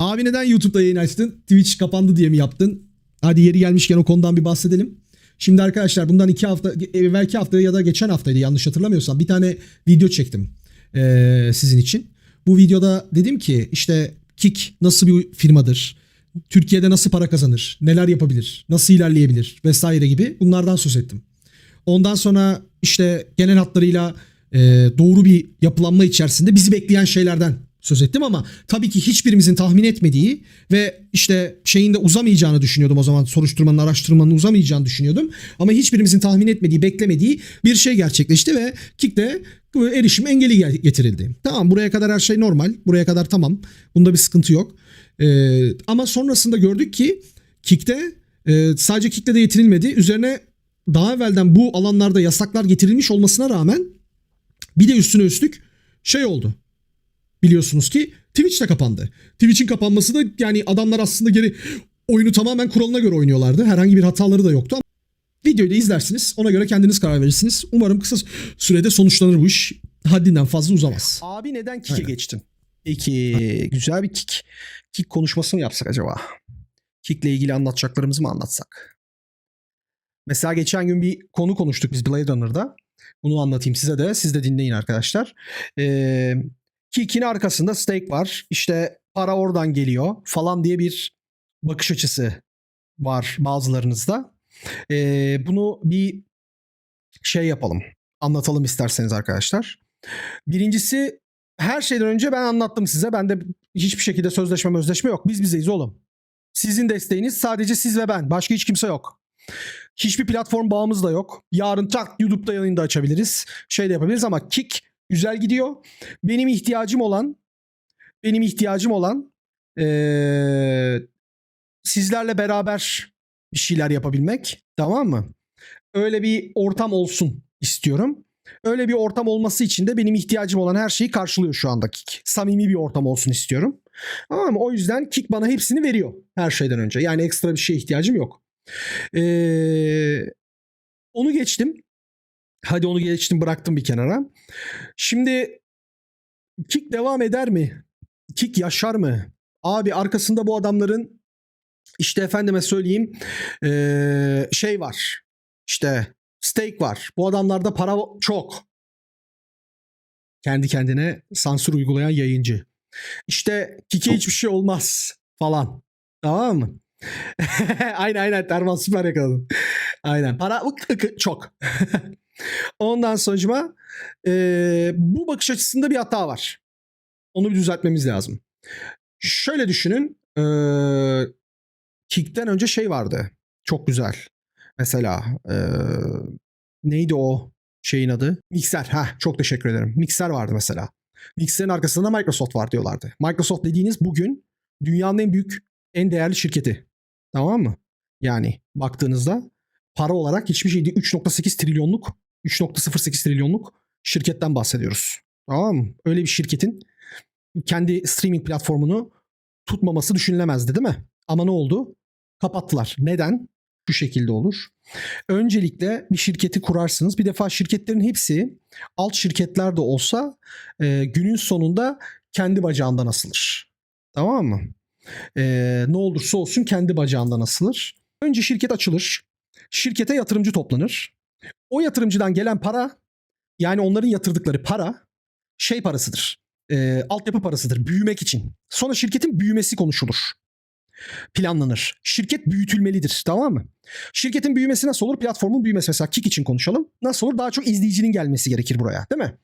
Abi neden YouTube'da yayın açtın? Twitch kapandı diye mi yaptın? Hadi yeri gelmişken o konudan bir bahsedelim. Şimdi arkadaşlar bundan iki hafta, evvelki hafta ya da geçen haftaydı yanlış hatırlamıyorsam bir tane video çektim eee, sizin için. Bu videoda dedim ki işte Kik nasıl bir firmadır? Türkiye'de nasıl para kazanır? Neler yapabilir? Nasıl ilerleyebilir? Vesaire gibi bunlardan söz ettim. Ondan sonra işte genel hatlarıyla e, doğru bir yapılanma içerisinde bizi bekleyen şeylerden söz ettim ama tabii ki hiçbirimizin tahmin etmediği ve işte şeyin de uzamayacağını düşünüyordum o zaman. Soruşturmanın araştırmanın uzamayacağını düşünüyordum. Ama hiçbirimizin tahmin etmediği beklemediği bir şey gerçekleşti ve Kik'te erişim engeli gel- getirildi. Tamam buraya kadar her şey normal. Buraya kadar tamam. Bunda bir sıkıntı yok. Ee, ama sonrasında gördük ki Kik'te e, sadece Kik'te de yetirilmedi üzerine daha evvelden bu alanlarda yasaklar getirilmiş olmasına rağmen bir de üstüne üstlük şey oldu. Biliyorsunuz ki Twitch de kapandı. Twitch'in kapanması da yani adamlar aslında geri oyunu tamamen kuralına göre oynuyorlardı. Herhangi bir hataları da yoktu. Videoyu da izlersiniz. Ona göre kendiniz karar verirsiniz. Umarım kısa sürede sonuçlanır bu iş. Haddinden fazla uzamaz. Abi neden kick'e Aynen. geçtin? Peki güzel bir kick. Kick konuşması mı yapsak acaba? Kick'le ilgili anlatacaklarımızı mı anlatsak? Mesela geçen gün bir konu konuştuk biz Blade Runner'da. Bunu anlatayım size de. Siz de dinleyin arkadaşlar. Ee, Kick'in arkasında stake var. İşte para oradan geliyor falan diye bir bakış açısı var bazılarınızda. Ee, bunu bir şey yapalım. Anlatalım isterseniz arkadaşlar. Birincisi her şeyden önce ben anlattım size. Bende hiçbir şekilde sözleşme özleşme yok. Biz bizeyiz oğlum. Sizin desteğiniz sadece siz ve ben. Başka hiç kimse yok. Hiçbir platform bağımız da yok. Yarın tak YouTube'da yayını da açabiliriz. Şey de yapabiliriz ama Kick güzel gidiyor. Benim ihtiyacım olan benim ihtiyacım olan eee, sizlerle beraber bir şeyler yapabilmek. Tamam mı? Öyle bir ortam olsun istiyorum. Öyle bir ortam olması için de benim ihtiyacım olan her şeyi karşılıyor şu anda Kik. Samimi bir ortam olsun istiyorum. Ama o yüzden Kik bana hepsini veriyor her şeyden önce. Yani ekstra bir şeye ihtiyacım yok. Ee, onu geçtim. Hadi onu geçtim bıraktım bir kenara. Şimdi Kik devam eder mi? Kik yaşar mı? Abi arkasında bu adamların işte efendime söyleyeyim ee, şey var. İşte stake var. Bu adamlarda para çok. Kendi kendine sansür uygulayan yayıncı. İşte Kike hiçbir şey olmaz falan. Tamam mı? aynen aynen Terman süper yakaladın. Aynen. Para çok. Ondan sonucuma eee, bu bakış açısında bir hata var. Onu bir düzeltmemiz lazım. Şöyle düşünün. Eee Kick'ten önce şey vardı. Çok güzel. Mesela eee, neydi o şeyin adı? Mixer. Ha çok teşekkür ederim. Mixer vardı mesela. Mixer'in arkasında Microsoft var diyorlardı. Microsoft dediğiniz bugün dünyanın en büyük, en değerli şirketi. Tamam mı? Yani baktığınızda para olarak hiçbir şeydi. 3.8 trilyonluk, 3.08 trilyonluk şirketten bahsediyoruz. Tamam mı? Öyle bir şirketin kendi streaming platformunu tutmaması düşünülemezdi değil mi? Ama ne oldu? Kapattılar. Neden? Şu şekilde olur. Öncelikle bir şirketi kurarsınız. Bir defa şirketlerin hepsi alt şirketler de olsa e, günün sonunda kendi bacağından asılır. Tamam mı? E, ne olursa olsun kendi bacağından asılır. Önce şirket açılır. Şirkete yatırımcı toplanır. O yatırımcıdan gelen para yani onların yatırdıkları para şey parasıdır. E, altyapı parasıdır. Büyümek için. Sonra şirketin büyümesi konuşulur planlanır. Şirket büyütülmelidir tamam mı? Şirketin büyümesi nasıl olur? Platformun büyümesi mesela Kik için konuşalım. Nasıl olur? Daha çok izleyicinin gelmesi gerekir buraya değil mi?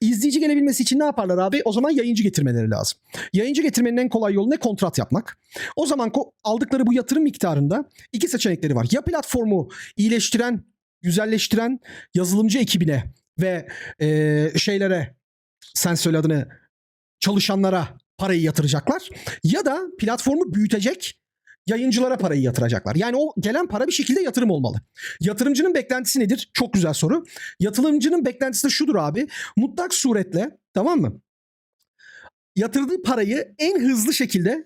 İzleyici gelebilmesi için ne yaparlar abi? O zaman yayıncı getirmeleri lazım. Yayıncı getirmenin en kolay yolu ne? Kontrat yapmak. O zaman aldıkları bu yatırım miktarında iki seçenekleri var. Ya platformu iyileştiren, güzelleştiren yazılımcı ekibine ve eee, şeylere sen söyle adını çalışanlara parayı yatıracaklar ya da platformu büyütecek yayıncılara parayı yatıracaklar. Yani o gelen para bir şekilde yatırım olmalı. Yatırımcının beklentisi nedir? Çok güzel soru. Yatırımcının beklentisi de şudur abi. Mutlak suretle tamam mı? Yatırdığı parayı en hızlı şekilde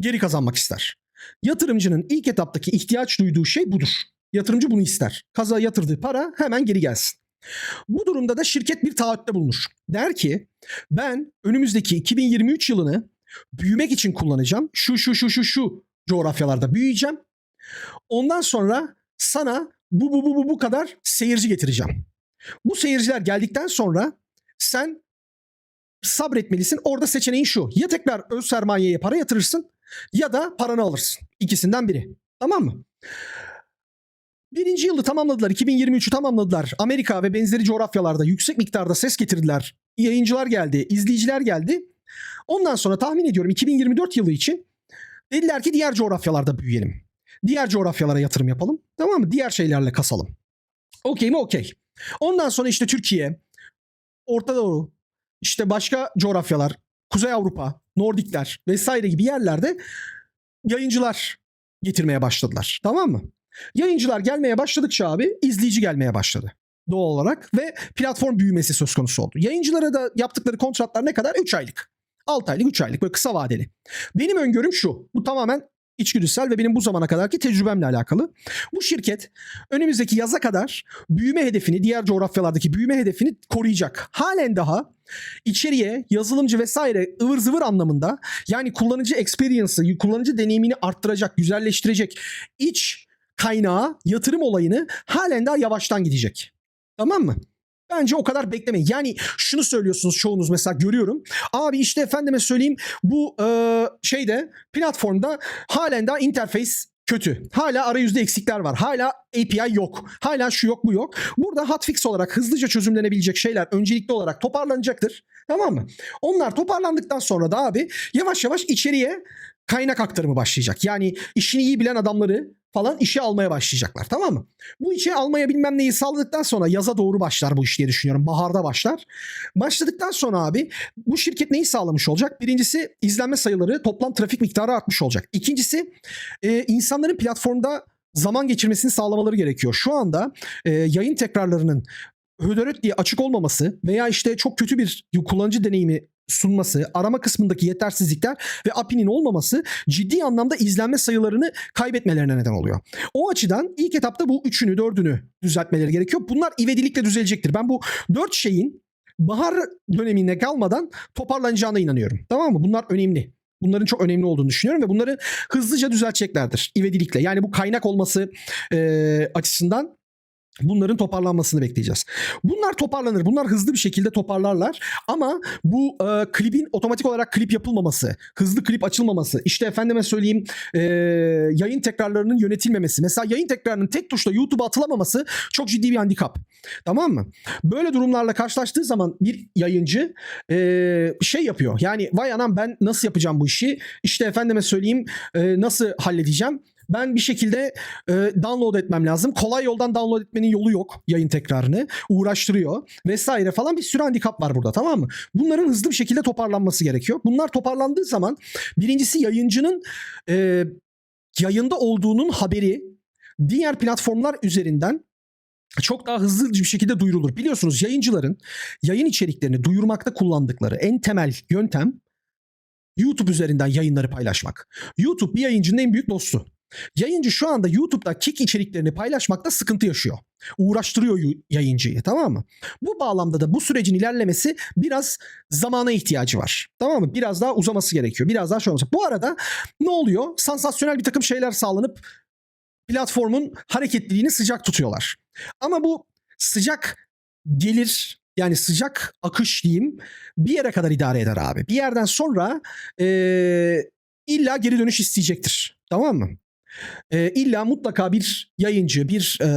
geri kazanmak ister. Yatırımcının ilk etaptaki ihtiyaç duyduğu şey budur. Yatırımcı bunu ister. Kaza yatırdığı para hemen geri gelsin. Bu durumda da şirket bir taahhütte bulunur. Der ki ben önümüzdeki 2023 yılını büyümek için kullanacağım. Şu şu şu şu şu coğrafyalarda büyüyeceğim. Ondan sonra sana bu bu bu bu bu kadar seyirci getireceğim. Bu seyirciler geldikten sonra sen sabretmelisin. Orada seçeneğin şu. Ya tekrar öz sermayeye para yatırırsın ya da paranı alırsın. İkisinden biri. Tamam mı? Birinci yılı tamamladılar. 2023'ü tamamladılar. Amerika ve benzeri coğrafyalarda yüksek miktarda ses getirdiler. Yayıncılar geldi, izleyiciler geldi. Ondan sonra tahmin ediyorum 2024 yılı için dediler ki diğer coğrafyalarda büyüyelim. Diğer coğrafyalara yatırım yapalım. Tamam mı? Diğer şeylerle kasalım. Okey mi? Okey. Ondan sonra işte Türkiye, Orta Doğu, işte başka coğrafyalar, Kuzey Avrupa, Nordikler vesaire gibi yerlerde yayıncılar getirmeye başladılar. Tamam mı? Yayıncılar gelmeye başladıkça abi izleyici gelmeye başladı. Doğal olarak ve platform büyümesi söz konusu oldu. Yayıncılara da yaptıkları kontratlar ne kadar? 3 aylık. 6 aylık 3 aylık böyle kısa vadeli. Benim öngörüm şu. Bu tamamen içgüdüsel ve benim bu zamana kadarki tecrübemle alakalı. Bu şirket önümüzdeki yaza kadar büyüme hedefini, diğer coğrafyalardaki büyüme hedefini koruyacak. Halen daha içeriye, yazılımcı vesaire ıvır zıvır anlamında yani kullanıcı experience'ı, kullanıcı deneyimini arttıracak, güzelleştirecek iç kaynağa, yatırım olayını halen daha yavaştan gidecek. Tamam mı? Bence o kadar beklemeyin. Yani şunu söylüyorsunuz çoğunuz mesela görüyorum. Abi işte efendime söyleyeyim bu e, şeyde platformda halen daha interface kötü. Hala arayüzde eksikler var. Hala API yok. Hala şu yok bu yok. Burada hotfix olarak hızlıca çözümlenebilecek şeyler öncelikli olarak toparlanacaktır. Tamam mı? Onlar toparlandıktan sonra da abi yavaş yavaş içeriye kaynak aktarımı başlayacak. Yani işini iyi bilen adamları falan işe almaya başlayacaklar tamam mı? Bu işe almaya bilmem neyi sağladıktan sonra yaza doğru başlar bu iş diye düşünüyorum. Baharda başlar. Başladıktan sonra abi bu şirket neyi sağlamış olacak? Birincisi izlenme sayıları toplam trafik miktarı artmış olacak. İkincisi e, insanların platformda zaman geçirmesini sağlamaları gerekiyor. Şu anda e, yayın tekrarlarının hödöröt diye açık olmaması veya işte çok kötü bir kullanıcı deneyimi sunması, arama kısmındaki yetersizlikler ve API'nin olmaması ciddi anlamda izlenme sayılarını kaybetmelerine neden oluyor. O açıdan ilk etapta bu üçünü, dördünü düzeltmeleri gerekiyor. Bunlar ivedilikle düzelecektir. Ben bu dört şeyin bahar dönemine kalmadan toparlanacağına inanıyorum. Tamam mı? Bunlar önemli. Bunların çok önemli olduğunu düşünüyorum ve bunları hızlıca düzelteceklerdir ivedilikle. Yani bu kaynak olması e, açısından Bunların toparlanmasını bekleyeceğiz. Bunlar toparlanır. Bunlar hızlı bir şekilde toparlarlar. Ama bu e, klibin otomatik olarak klip yapılmaması, hızlı klip açılmaması, işte efendime söyleyeyim e, yayın tekrarlarının yönetilmemesi. Mesela yayın tekrarının tek tuşla YouTube'a atılamaması çok ciddi bir handikap. Tamam mı? Böyle durumlarla karşılaştığı zaman bir yayıncı e, şey yapıyor. Yani vay anam ben nasıl yapacağım bu işi? İşte efendime söyleyeyim e, nasıl halledeceğim? Ben bir şekilde e, download etmem lazım. Kolay yoldan download etmenin yolu yok yayın tekrarını. Uğraştırıyor vesaire falan bir sürü handikap var burada tamam mı? Bunların hızlı bir şekilde toparlanması gerekiyor. Bunlar toparlandığı zaman birincisi yayıncının e, yayında olduğunun haberi diğer platformlar üzerinden çok daha hızlı bir şekilde duyurulur. Biliyorsunuz yayıncıların yayın içeriklerini duyurmakta kullandıkları en temel yöntem YouTube üzerinden yayınları paylaşmak. YouTube bir yayıncının en büyük dostu. Yayıncı şu anda YouTube'da kick içeriklerini paylaşmakta sıkıntı yaşıyor. Uğraştırıyor yayıncıyı tamam mı? Bu bağlamda da bu sürecin ilerlemesi biraz zamana ihtiyacı var. Tamam mı? Biraz daha uzaması gerekiyor. Biraz daha şey olması. Bu arada ne oluyor? Sansasyonel bir takım şeyler sağlanıp platformun hareketliliğini sıcak tutuyorlar. Ama bu sıcak gelir yani sıcak akış diyeyim bir yere kadar idare eder abi. Bir yerden sonra eee, illa geri dönüş isteyecektir. Tamam mı? E, illa mutlaka bir yayıncı, bir e,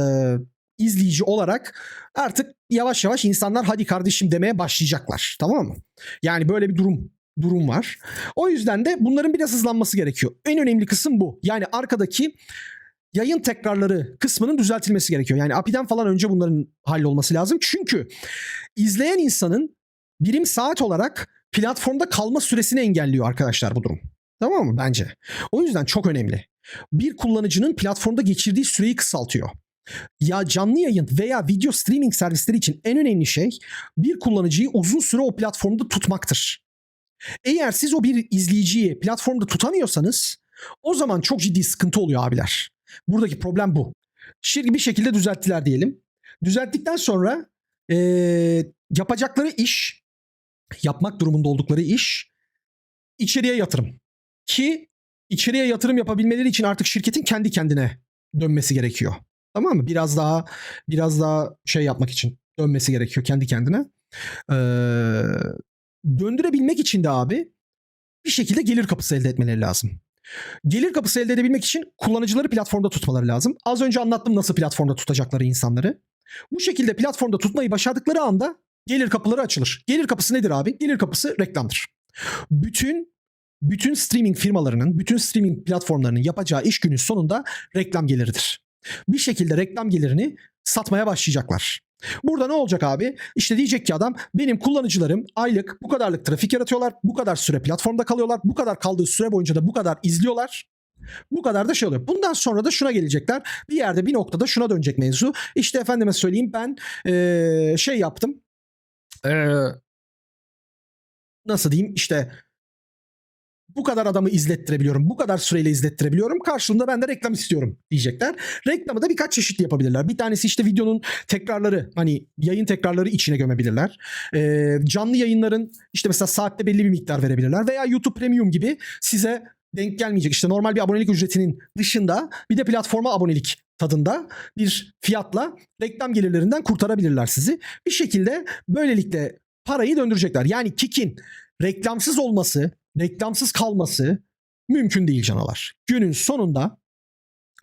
izleyici olarak artık yavaş yavaş insanlar hadi kardeşim demeye başlayacaklar. Tamam mı? Yani böyle bir durum durum var. O yüzden de bunların biraz hızlanması gerekiyor. En önemli kısım bu. Yani arkadaki yayın tekrarları kısmının düzeltilmesi gerekiyor. Yani API'den falan önce bunların hallolması lazım. Çünkü izleyen insanın birim saat olarak platformda kalma süresini engelliyor arkadaşlar bu durum. Tamam mı? Bence. O yüzden çok önemli bir kullanıcının platformda geçirdiği süreyi kısaltıyor. Ya canlı yayın veya video streaming servisleri için en önemli şey bir kullanıcıyı uzun süre o platformda tutmaktır. Eğer siz o bir izleyiciyi platformda tutamıyorsanız o zaman çok ciddi sıkıntı oluyor abiler. Buradaki problem bu. Şimdi bir şekilde düzelttiler diyelim. Düzelttikten sonra eee, yapacakları iş, yapmak durumunda oldukları iş içeriye yatırım. Ki içeriye yatırım yapabilmeleri için artık şirketin kendi kendine dönmesi gerekiyor. Tamam mı? Biraz daha biraz daha şey yapmak için dönmesi gerekiyor kendi kendine. Ee, döndürebilmek için de abi bir şekilde gelir kapısı elde etmeleri lazım. Gelir kapısı elde edebilmek için kullanıcıları platformda tutmaları lazım. Az önce anlattım nasıl platformda tutacakları insanları. Bu şekilde platformda tutmayı başardıkları anda gelir kapıları açılır. Gelir kapısı nedir abi? Gelir kapısı reklamdır. Bütün bütün streaming firmalarının, bütün streaming platformlarının yapacağı iş günün sonunda reklam geliridir. Bir şekilde reklam gelirini satmaya başlayacaklar. Burada ne olacak abi? İşte diyecek ki adam benim kullanıcılarım aylık bu kadarlık trafik yaratıyorlar. Bu kadar süre platformda kalıyorlar. Bu kadar kaldığı süre boyunca da bu kadar izliyorlar. Bu kadar da şey oluyor. Bundan sonra da şuna gelecekler. Bir yerde bir noktada şuna dönecek mevzu. İşte efendime söyleyeyim ben eee, şey yaptım. Eee, nasıl diyeyim işte bu kadar adamı izlettirebiliyorum. Bu kadar süreyle izlettirebiliyorum. Karşılığında ben de reklam istiyorum diyecekler. Reklamı da birkaç çeşitli yapabilirler. Bir tanesi işte videonun tekrarları hani yayın tekrarları içine gömebilirler. Ee, canlı yayınların işte mesela saatte belli bir miktar verebilirler. Veya YouTube Premium gibi size denk gelmeyecek işte normal bir abonelik ücretinin dışında bir de platforma abonelik tadında bir fiyatla reklam gelirlerinden kurtarabilirler sizi. Bir şekilde böylelikle parayı döndürecekler. Yani Kik'in reklamsız olması, reklamsız kalması mümkün değil canavar. Günün sonunda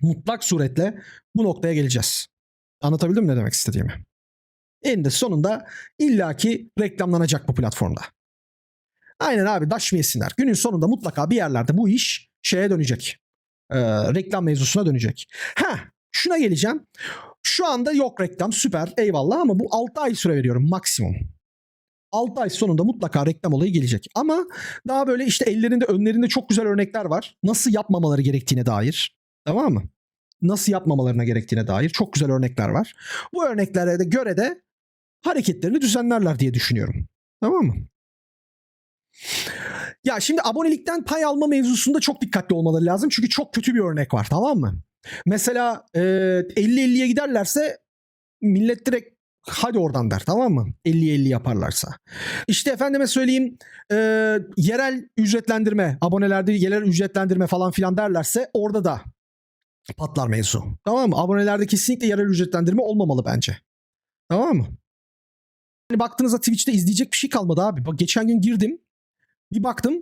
mutlak suretle bu noktaya geleceğiz. Anlatabildim mi ne demek istediğimi? En de sonunda illaki reklamlanacak bu platformda. Aynen abi daş? Günün sonunda mutlaka bir yerlerde bu iş şeye dönecek. Ee, reklam mevzusuna dönecek. Ha, şuna geleceğim. Şu anda yok reklam süper eyvallah ama bu 6 ay süre veriyorum maksimum. 6 ay sonunda mutlaka reklam olayı gelecek. Ama daha böyle işte ellerinde önlerinde çok güzel örnekler var. Nasıl yapmamaları gerektiğine dair. Tamam mı? Nasıl yapmamalarına gerektiğine dair çok güzel örnekler var. Bu örneklere de göre de hareketlerini düzenlerler diye düşünüyorum. Tamam mı? Ya şimdi abonelikten pay alma mevzusunda çok dikkatli olmaları lazım. Çünkü çok kötü bir örnek var tamam mı? Mesela e, 50-50'ye giderlerse millet direkt hadi oradan der tamam mı? 50-50 yaparlarsa. İşte efendime söyleyeyim e, yerel ücretlendirme, abonelerde yerel ücretlendirme falan filan derlerse orada da patlar mevzu. Tamam mı? Abonelerde kesinlikle yerel ücretlendirme olmamalı bence. Tamam mı? Yani baktığınızda Twitch'te izleyecek bir şey kalmadı abi. Bak geçen gün girdim. Bir baktım.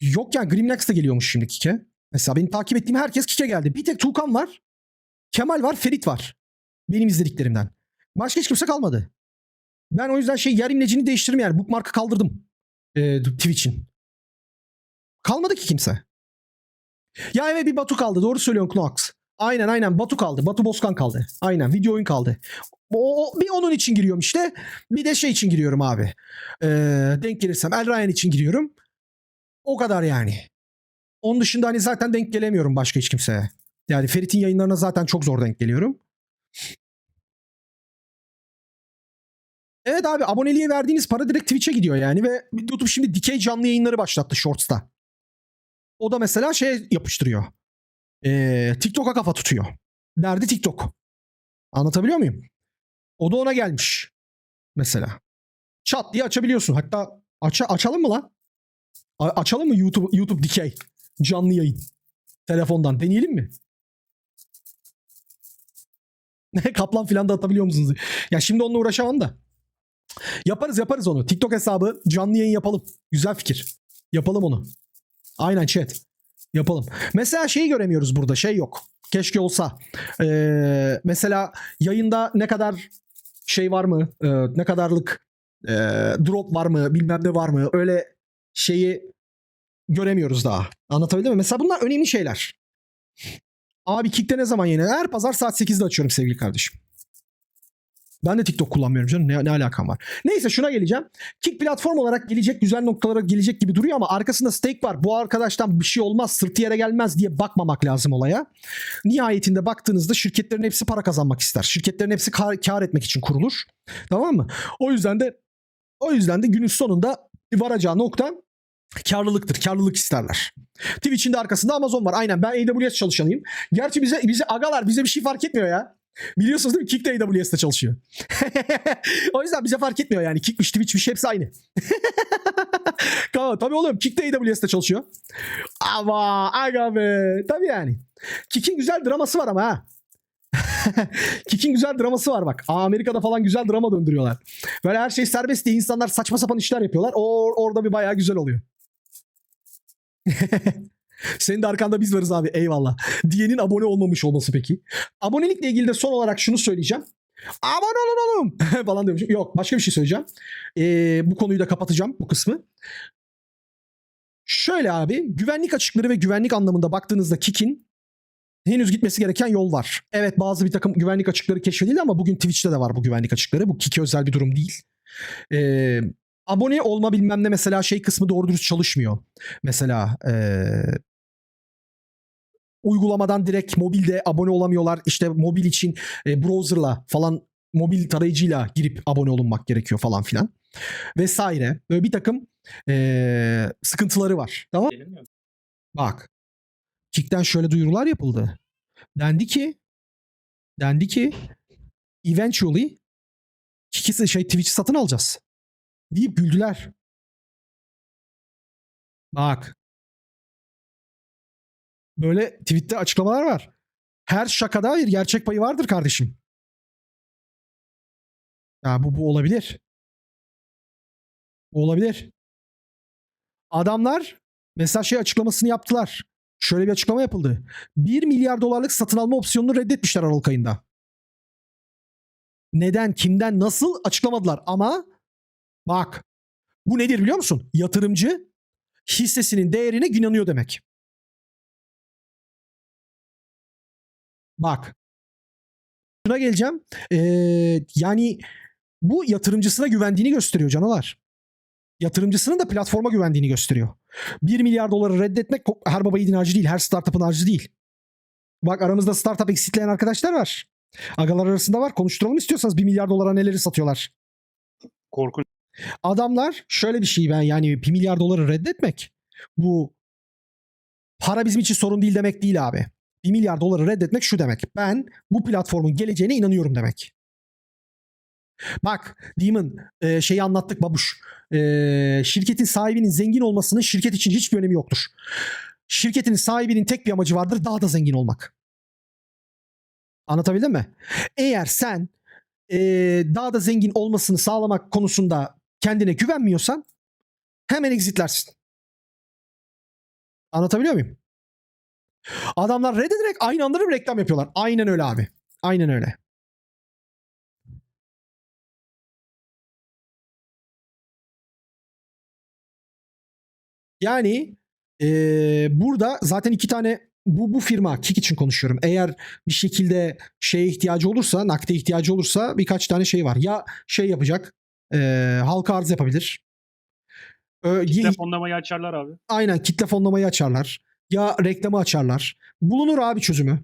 Yok yani Grimnax da geliyormuş şimdi Kike. Mesela benim takip ettiğim herkes Kike geldi. Bir tek Tuğkan var. Kemal var. Ferit var. Benim izlediklerimden. Başka hiç kimse kalmadı. Ben o yüzden şey yer imlecini değiştirdim yani. Bookmark'ı kaldırdım. Ee, Twitch'in. Kalmadı ki kimse. Ya evet bir Batu kaldı. Doğru söylüyorsun Knox. Aynen aynen Batu kaldı. Batu Bozkan kaldı. Aynen video oyun kaldı. O, bir onun için giriyorum işte. Bir de şey için giriyorum abi. Ee, denk gelirsem El Ryan için giriyorum. O kadar yani. Onun dışında hani zaten denk gelemiyorum başka hiç kimseye. Yani Ferit'in yayınlarına zaten çok zor denk geliyorum. Evet abi aboneliğe verdiğiniz para direkt Twitch'e gidiyor yani ve YouTube şimdi dikey canlı yayınları başlattı Shorts'ta. O da mesela şey yapıştırıyor. Ee, TikTok'a kafa tutuyor. Derdi TikTok. Anlatabiliyor muyum? O da ona gelmiş. Mesela. Çat diye açabiliyorsun. Hatta aça, açalım mı lan? A- açalım mı YouTube YouTube dikey canlı yayın? Telefondan deneyelim mi? Kaplan filan da atabiliyor musunuz? Ya şimdi onunla uğraşamam da. Yaparız yaparız onu. TikTok hesabı canlı yayın yapalım. Güzel fikir. Yapalım onu. Aynen chat. Yapalım. Mesela şeyi göremiyoruz burada. Şey yok. Keşke olsa. Ee, mesela yayında ne kadar şey var mı? Ee, ne kadarlık ee, drop var mı? Bilmem ne var mı? Öyle şeyi göremiyoruz daha. Anlatabildim mi? Mesela bunlar önemli şeyler. Abi Kick'te ne zaman yeni? Her pazar saat 8'de açıyorum sevgili kardeşim. Ben de TikTok kullanmıyorum canım. Ne, ne alakam var? Neyse şuna geleceğim. Kick platform olarak gelecek güzel noktalara gelecek gibi duruyor ama arkasında stake var. Bu arkadaştan bir şey olmaz, sırtı yere gelmez diye bakmamak lazım olaya. Nihayetinde baktığınızda şirketlerin hepsi para kazanmak ister. Şirketlerin hepsi kar, kar etmek için kurulur. Tamam mı? O yüzden de o yüzden de günün sonunda varacağı nokta karlılıktır. Karlılık isterler. Twitch'in de arkasında Amazon var. Aynen ben AWS çalışanıyım. Gerçi bize bize agalar bize bir şey fark etmiyor ya. Biliyorsunuz değil mi? Kick de AWS'de çalışıyor. o yüzden bize fark etmiyor yani. Kickmiş, Twitch'miş hepsi aynı. Tabii oğlum Kick de AWS'de çalışıyor. Ama aga be. Tabii yani. Kick'in güzel draması var ama ha. Kick'in güzel draması var bak. Amerika'da falan güzel drama döndürüyorlar. Böyle her şey serbest diye insanlar saçma sapan işler yapıyorlar. O orada bir bayağı güzel oluyor. Senin de arkanda biz varız abi eyvallah. Diyenin abone olmamış olması peki. Abonelikle ilgili de son olarak şunu söyleyeceğim. Abone olun oğlum falan demişim. Yok başka bir şey söyleyeceğim. Ee, bu konuyu da kapatacağım bu kısmı. Şöyle abi güvenlik açıkları ve güvenlik anlamında baktığınızda Kik'in henüz gitmesi gereken yol var. Evet bazı bir takım güvenlik açıkları keşfedildi ama bugün Twitch'te de var bu güvenlik açıkları. Bu Kik'e özel bir durum değil. Ee, abone olma bilmem ne mesela şey kısmı doğru dürüst çalışmıyor. Mesela ee, uygulamadan direkt mobilde abone olamıyorlar. İşte mobil için e, browserla falan mobil tarayıcıyla girip abone olunmak gerekiyor falan filan. Vesaire. Böyle bir takım e, sıkıntıları var. Tamam Bak. Kick'ten şöyle duyurular yapıldı. Dendi ki dendi ki eventually Kick'i şey Twitch'i satın alacağız. Deyip güldüler. Bak. Böyle tweette açıklamalar var. Her şakada bir gerçek payı vardır kardeşim. Ya bu bu olabilir. Bu olabilir. Adamlar mesela şey açıklamasını yaptılar. Şöyle bir açıklama yapıldı. 1 milyar dolarlık satın alma opsiyonunu reddetmişler Aralık ayında. Neden, kimden, nasıl açıklamadılar ama bak bu nedir biliyor musun? Yatırımcı hissesinin değerine inanıyor demek. Bak. Şuna geleceğim. Ee, yani bu yatırımcısına güvendiğini gösteriyor canavar. Yatırımcısının da platforma güvendiğini gösteriyor. 1 milyar doları reddetmek her baba yiğidin harcı değil. Her startup'ın harcı değil. Bak aramızda startup exitleyen arkadaşlar var. Agalar arasında var. Konuşturalım istiyorsanız 1 milyar dolara neleri satıyorlar. Korkunç. Adamlar şöyle bir şey ben yani 1 milyar doları reddetmek bu para bizim için sorun değil demek değil abi. 1 milyar doları reddetmek şu demek. Ben bu platformun geleceğine inanıyorum demek. Bak Demon e, şeyi anlattık babuş. E, şirketin sahibinin zengin olmasının şirket için hiçbir önemi yoktur. Şirketin sahibinin tek bir amacı vardır daha da zengin olmak. Anlatabildim mi? Eğer sen e, daha da zengin olmasını sağlamak konusunda kendine güvenmiyorsan hemen exitlersin. Anlatabiliyor muyum? Adamlar reddederek aynı anda bir reklam yapıyorlar. Aynen öyle abi. Aynen öyle. Yani eee, burada zaten iki tane bu bu firma Kik için konuşuyorum. Eğer bir şekilde şeye ihtiyacı olursa, nakde ihtiyacı olursa birkaç tane şey var. Ya şey yapacak, eee halka arz yapabilir. Ö- Kitle fonlamayı açarlar abi. Aynen kitle fonlamayı açarlar. Ya reklamı açarlar. Bulunur abi çözümü.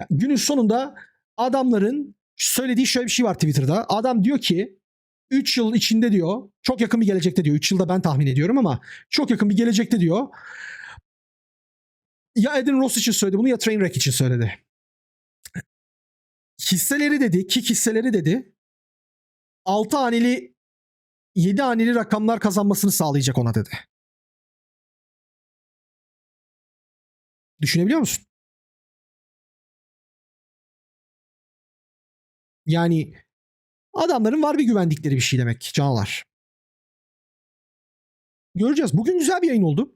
Ya günün sonunda adamların söylediği şöyle bir şey var Twitter'da. Adam diyor ki 3 yıl içinde diyor çok yakın bir gelecekte diyor. 3 yılda ben tahmin ediyorum ama çok yakın bir gelecekte diyor. Ya Eden Ross için söyledi bunu ya Trainwreck için söyledi. Hisseleri dedi, kick hisseleri dedi. 6 haneli 7 haneli rakamlar kazanmasını sağlayacak ona dedi. Düşünebiliyor musun? Yani adamların var bir güvendikleri bir şey demek canalar. Göreceğiz. Bugün güzel bir yayın oldu.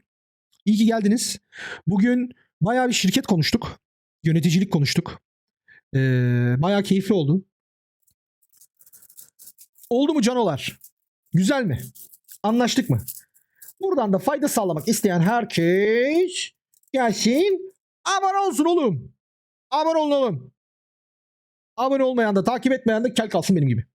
İyi ki geldiniz. Bugün bayağı bir şirket konuştuk. Yöneticilik konuştuk. Ee, bayağı keyifli oldu. Oldu mu canolar? Güzel mi? Anlaştık mı? Buradan da fayda sağlamak isteyen herkes gelsin. Abone olsun oğlum. Abone olun oğlum. Abone olmayan da takip etmeyen de kel kalsın benim gibi.